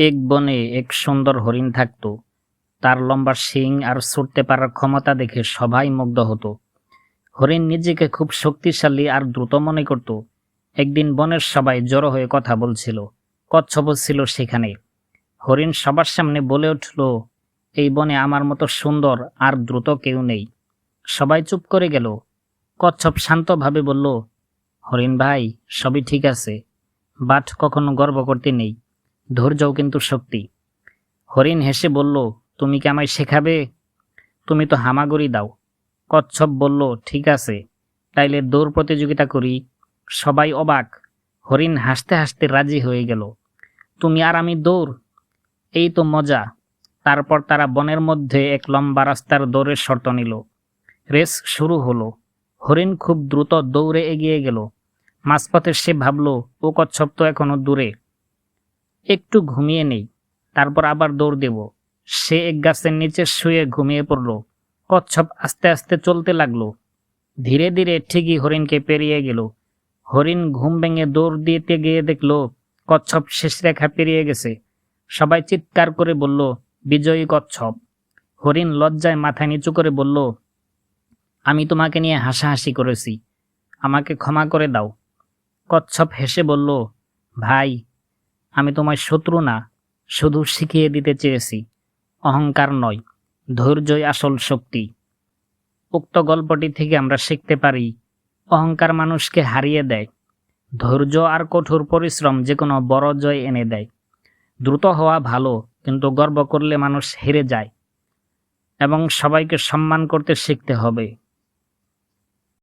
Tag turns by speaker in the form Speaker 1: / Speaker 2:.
Speaker 1: এক বনে এক সুন্দর হরিণ থাকত। তার লম্বা শিং আর ছুটতে পারার ক্ষমতা দেখে সবাই মুগ্ধ হতো। হরিণ নিজেকে খুব শক্তিশালী আর দ্রুত মনে করত। একদিন বনের সবাই জড়ো হয়ে কথা বলছিল। কচ্ছপও ছিল সেখানে। হরিণ সবার সামনে বলে উঠল, এই বনে আমার মতো সুন্দর আর দ্রুত কেউ নেই। সবাই চুপ করে গেল। কচ্ছপ শান্তভাবে বলল, হরিণ ভাই, সবই ঠিক আছে। বাট কখনো গর্ব করতে নেই। ধৈর্যও কিন্তু শক্তি। হরিণ হেসে বলল, তুমি কি আমায় শেখাবে? তুমি তো হামাগুড়ি দাও। কচ্ছপ বলল, ঠিক আছে, তাইলে দৌড় প্রতিযোগিতা করি। সবাই অবাক। হরিণ হাসতে হাসতে রাজি হয়ে গেল। তুমি আর আমি দৌড়? এই তো মজা। তারপর তারা বনের মধ্যে এক লম্বা রাস্তার দৌড়ের শর্ত নিল। রেস শুরু হলো। হরিণ খুব দ্রুত দৌড়ে এগিয়ে গেল। মাঝপথে সে ভাবল, ও কচ্ছপ তো এখনও দূরে। একটু ঘুমিয়ে নেই। তারপর আবার দৌড় দেব। সে এক গাছের নিচে শুয়ে ঘুমিয়ে পড়ল। কচ্ছপ আস্তে আস্তে চলতে লাগল। ধীরে ধীরে ঠিকই হরিণকে পেরিয়ে গেল। হরিণ ঘুম ভেঙে দৌড় দিতে গিয়ে দেখল, কচ্ছপ শেষ রেখা পেরিয়ে গেছে। সবাই চিৎকার করে বলল, বিজয়ী কচ্ছপ। হরিণ লজ্জায় মাথা নিচু করে বলল, আমি তোমাকে নিয়ে হাসাহাসি করেছি। আমাকে ক্ষমা করে দাও। কচ্ছপ হেসে বলল, ভাই আমি তোমার শত্রু না, শুধু শিখিয়ে দিতে চেয়েছি। অহংকার নয়, ধৈর্যই আসল শক্তি। উক্ত গল্পটি থেকে আমরা শিখতে পারি, অহংকার মানুষকে হারিয়ে দেয়, ধৈর্য আর কঠোর পরিশ্রম যে কোনো বড় জয় এনে দেয়। দ্রুত হওয়া ভালো, কিন্তু গর্ব করলে মানুষ হেরে যায়। এবং সবাইকে সম্মান করতে শিখতে হবে।